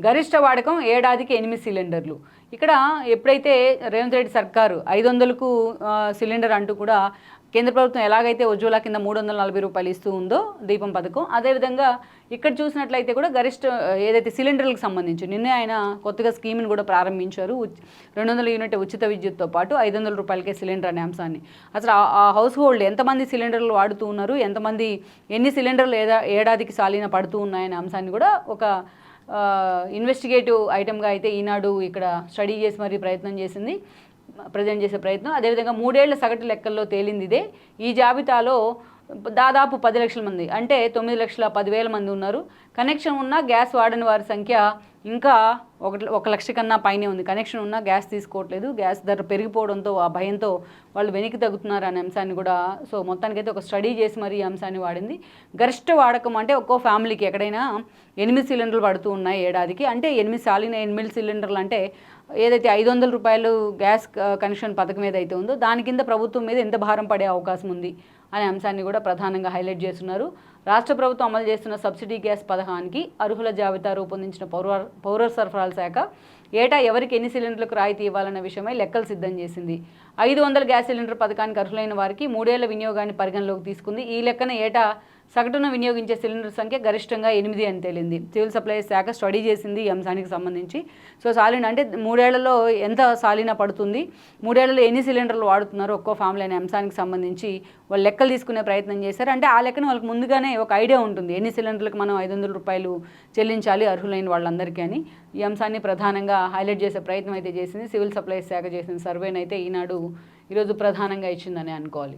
గరిష్ట వాడకం ఏడాదికి ఎనిమిది సిలిండర్లు. ఇక్కడ ఎప్పుడైతే రేవంత్ రెడ్డి సర్కారు ఐదు వందలకు సిలిండర్ అంటూ కూడా కేంద్ర ప్రభుత్వం ఎలాగైతే ఉజ్వల కింద మూడు వందల నలభై రూపాయలు ఇస్తూ ఉందో దీపం పథకం అదేవిధంగా ఇక్కడ చూసినట్లయితే కూడా గరిష్ట ఏదైతే సిలిండర్లకు సంబంధించి నిన్నే ఆయన కొత్తగా స్కీమ్ని కూడా ప్రారంభించారు. రెండు వందల యూనిట్ ఉచిత విద్యుత్తో పాటు ఐదు వందల రూపాయలకే సిలిండర్ అనే అంశాన్ని. అసలు ఆ- హౌస్ హోల్డ్ ఎంతమంది సిలిండర్లు వాడుతూ ఉన్నారు? ఎంతమంది ఎన్ని సిలిండర్లు ఏదా ఏడాదికి సాలిన పడుతూ ఉన్నాయనే అంశాన్ని కూడా ఒక ఇన్వెస్టిగేటివ్ ఐటమ్గా అయితే ఈనాడు ఇక్కడ స్టడీ చేసి మరీ ప్రయత్నం చేసింది ప్రజెంట్ చేసే ప్రయత్నం. అదేవిధంగా మూడేళ్ళ సగటు లెక్కల్లో తేలింది ఇదే. ఈ జాబితాలో దాదాపు పది లక్షల మంది అంటే తొమ్మిది లక్షల పదివేల మంది ఉన్నారు. కనెక్షన్ ఉన్న గ్యాస్ వాడని వారి సంఖ్య ఇంకా ఒక ఒక లక్ష కన్నా పైనే ఉంది. కనెక్షన్ ఉన్నా గ్యాస్ తీసుకోవట్లేదు. గ్యాస్ ధర పెరిగిపోవడంతో ఆ భయంతో వాళ్ళు వెనక్కి తగ్గుతున్నారు అనే అంశాన్ని కూడా సో మొత్తానికైతే ఒక స్టడీ చేసి మరీ ఈ అంశాన్ని వాడింది. గరిష్ట వాడకం అంటే ఒక్కో ఫ్యామిలీకి ఎక్కడైనా ఎనిమిది సిలిండర్లు పడుతూ ఉన్నాయి ఏడాదికి. అంటే ఎనిమిది సాలిన ఎనిమిది సిలిండర్లు అంటే ఏదైతే ఐదు వందల రూపాయలు గ్యాస్ కనెక్షన్ పథకం ఏదైతే ఉందో దాని కింద ప్రభుత్వం మీద ఎంత భారం పడే అవకాశం ఉంది అనే అంశాన్ని కూడా ప్రధానంగా హైలైట్ చేస్తున్నారు. రాష్ట్ర ప్రభుత్వం అమలు చేస్తున్న సబ్సిడీ గ్యాస్ పథకానికి అర్హుల జాబితా రూపొందించిన పౌర పౌర సరఫరాల శాఖ ఏటా ఎవరికి ఎన్ని సిలిండర్లకు రాయితీ ఇవ్వాలన్న విషయమై లెక్కలు సిద్ధం చేసింది. ఐదు వందల గ్యాస్ సిలిండర్ పథకానికి అర్హులైన వారికి మూడేళ్ళ వినియోగాన్ని పరిగణలోకి తీసుకుంది. ఈ లెక్కన ఏటా సగటున వినియోగించే సిలిండర్ సంఖ్య గరిష్టంగా ఎనిమిది అని తేలింది. సివిల్ సప్లైస్ శాఖ స్టడీ చేసింది ఈ అంశానికి సంబంధించి. సో సాలిన అంటే మూడేళ్ళలో ఎంత సాలిన పడుతుంది? మూడేళ్ళలో ఎన్ని సిలిండర్లు వాడుతున్నారు? ఒక్కో ఫ్యామిలీ అనే అంశానికి సంబంధించి వాళ్ళు లెక్కలు తీసుకునే ప్రయత్నం చేశారు. అంటే ఆ లెక్కన వాళ్ళకి ముందుగానే ఒక ఐడియా ఉంటుంది. ఎన్ని సిలిండర్లకు మనం ఐదు వందల రూపాయలు చెల్లించాలి అర్హులైన వాళ్ళందరికీ అని. ఈ అంశాన్ని ప్రధానంగా హైలైట్ చేసే ప్రయత్నం అయితే చేసింది. సివిల్ సప్లైస్ శాఖ చేసిన సర్వేనైతే ఈనాడు ఈరోజు ప్రధానంగా ఇచ్చిందని అనుకోవాలి.